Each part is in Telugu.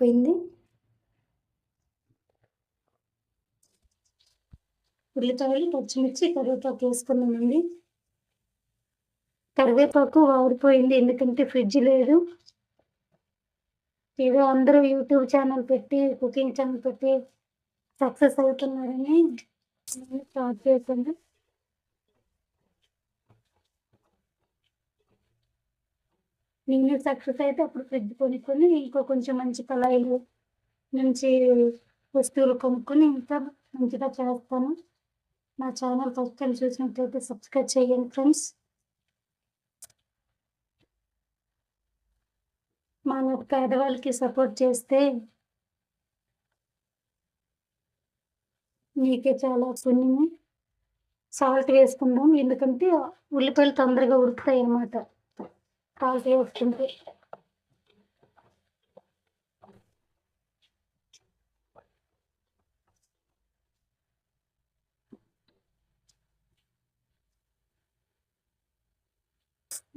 పోయింది. ఉల్లిపాయలు పచ్చిమిర్చి కరివేపాకు వేసుకున్నామండి. కరివేపాకు వాడిపోయింది ఎందుకంటే ఫ్రిడ్జ్ లేదు. ఏదో అందరూ యూట్యూబ్ ఛానల్ పెట్టి కుకింగ్ ఛానల్ పెట్టి సక్సెస్ అవుతున్నారని స్టార్ట్ చేశాను. నేను సక్సెస్ అయితే అప్పుడు ఫ్రిడ్జ్ కొనుక్కొని ఇంకో కొంచెం మంచి కళాయిలు మంచి వస్తువులు కొనుక్కొని ఇంకా మంచిగా చేస్తాను. నా ఛానల్ ఫస్ట్ టైం చూసినట్లయితే సబ్స్క్రైబ్ చేయండి ఫ్రెండ్స్. మన పేదవాళ్ళకి సపోర్ట్ చేస్తే నీకే చాలా పుణ్యము. సాల్ట్ వేసుకుందాం ఎందుకంటే ఉల్లిపాయలు తొందరగా ఉడుకుతాయి అన్నమాట సాల్ట్ వస్తుంది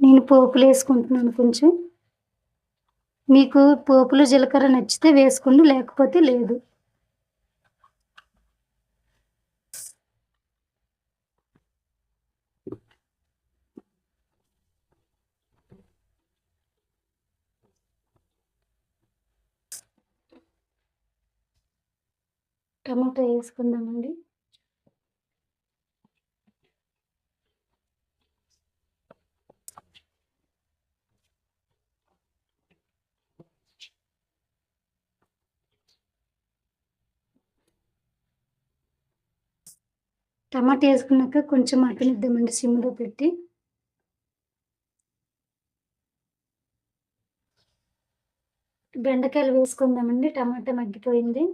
నేను పోపులు వేసుకుంటున్నాను కొంచెం. మీకు పోపులు జీలకర్ర నచ్చితే వేసుకోండి లేకపోతే లేదు. టమాటా వేసుకుందామండి. టమాటా వేసుకున్నాక కొంచెం మగ్గనిద్దామండి సిమ్లో పెట్టి. బెండకాయలు వేసుకుందామండి టమాటా మగ్గిపోయింది.